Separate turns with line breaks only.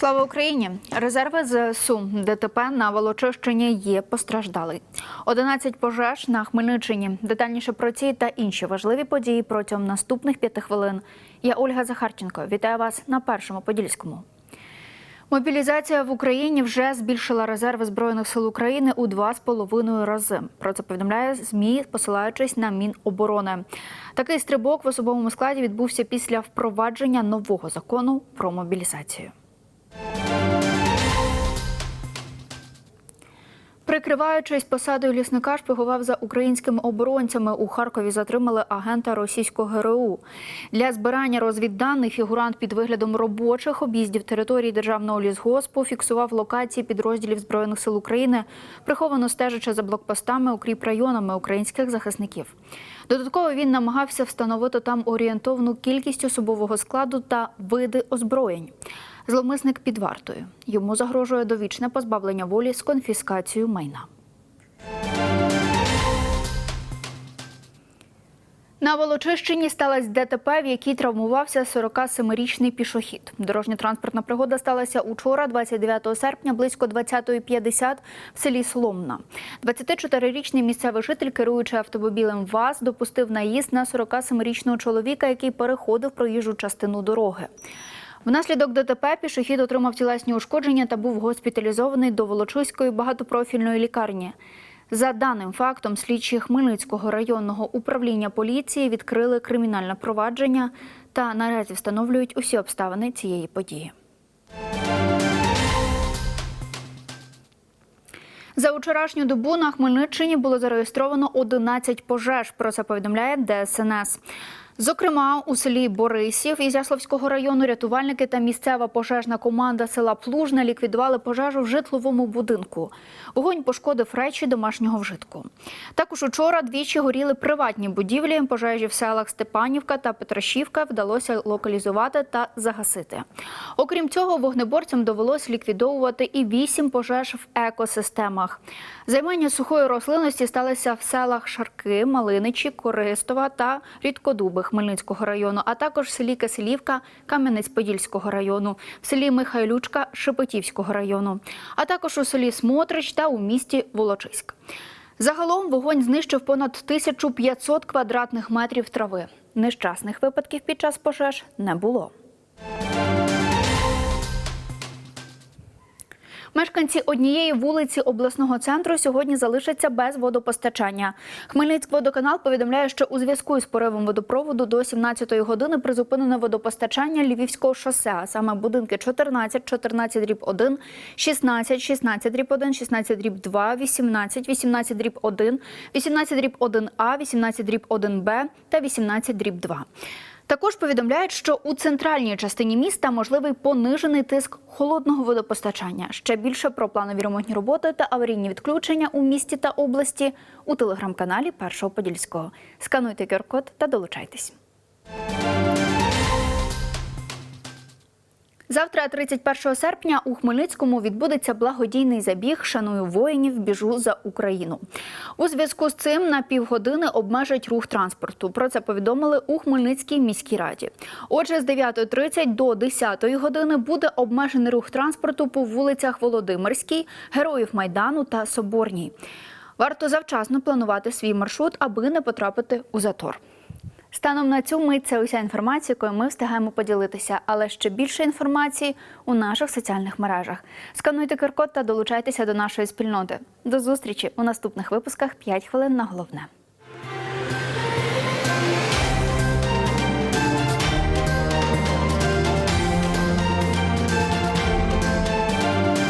Слава Україні! Резерви ЗСУ ДТП на Волочищині є постраждалий. 11 пожеж на Хмельниччині. Детальніше про ці та інші важливі події протягом наступних п'яти хвилин. Я Ольга Захарченко. Вітаю вас на першому подільському. Мобілізація в Україні вже збільшила резерви збройних сил України у два з половиною рази. Про це повідомляє змі, посилаючись на Міноборони. Такий стрибок в особовому складі відбувся після впровадження нового закону про мобілізацію. Прикриваючись посадою лісника, шпигував за українськими оборонцями. У Харкові затримали агента російського ГРУ. Для збирання розвідданих фігурант під виглядом робочих об'їздів території державного лісгоспу фіксував локації підрозділів збройних сил України, приховано стежачи за блокпостами укріп районами українських захисників. Додатково він намагався встановити там орієнтовну кількість особового складу та види озброєнь. Зловмисник під вартою. Йому загрожує довічне позбавлення волі з конфіскацією майна. На Волочищині сталося ДТП, в якій травмувався 47-річний пішохід. Дорожньо-транспортна пригода сталася учора, 29 серпня, близько 20.50 в селі Сломна. 24-річний місцевий житель, керуючи автомобілем ВАЗ, допустив наїзд на 47-річного чоловіка, який переходив проїжджу частину дороги. Внаслідок ДТП пішохід отримав тілесні ушкодження та був госпіталізований до Волочиської багатопрофільної лікарні. За даним фактом, слідчі Хмельницького районного управління поліції відкрили кримінальне провадження та наразі встановлюють усі обставини цієї події. За вчорашню добу на Хмельниччині було зареєстровано 11 пожеж. Про це повідомляє ДСНС. Зокрема, у селі Борисів Ізяславського району рятувальники та місцева пожежна команда села Плужне ліквідували пожежу в житловому будинку. Вогонь пошкодив речі домашнього вжитку. Також учора двічі горіли приватні будівлі. Пожежі в селах Степанівка та Петрашівка вдалося локалізувати та загасити. Окрім цього, вогнеборцям довелось ліквідовувати і вісім пожеж в екосистемах. Займання сухої рослинності сталося в селах Шарки, Малиничі, Користова та Рідкодуби Хмельницького району, а також селі Киселівка Кам'янець-Подільського району, в селі Михайлючка Шепетівського району, а також у селі Смотрич та у місті Волочиськ. Загалом вогонь знищив понад 1500 квадратних метрів трави. Нещасних випадків під час пожеж не було. Мешканці однієї вулиці обласного центру сьогодні залишаться без водопостачання. Хмельницькводоканал повідомляє, що у зв'язку із поривом водопроводу до 17-ї години призупинено водопостачання Львівського шосе, а саме будинки 14, 14 дріб 1, 16, 16 дріб 1, 16 дріб 2, 18, 18 дріб 1, 18 дріб 1А, 18 дріб 1Б та 18 дріб 2. Також повідомляють, що у центральній частині міста можливий понижений тиск холодного водопостачання. Ще більше про планові ремонтні роботи та аварійні відключення у місті та області у телеграм-каналі Першого Подільського. Скануйте QR-код та долучайтесь. Завтра, 31 серпня, у Хмельницькому відбудеться благодійний забіг Шаную воїнів, біжу за Україну. У зв'язку з цим на півгодини обмежать рух транспорту. Про це повідомили у Хмельницькій міській раді. Отже, з 9.30 до 10 години буде обмежений рух транспорту по вулицях Володимирській, Героїв Майдану та Соборній. Варто завчасно планувати свій маршрут, аби не потрапити у затор. Станом на цю мить це уся інформація, якою ми встигаємо поділитися, але ще більше інформації у наших соціальних мережах. Скануйте QR-код та долучайтеся до нашої спільноти. До зустрічі у наступних випусках «5 хвилин на головне.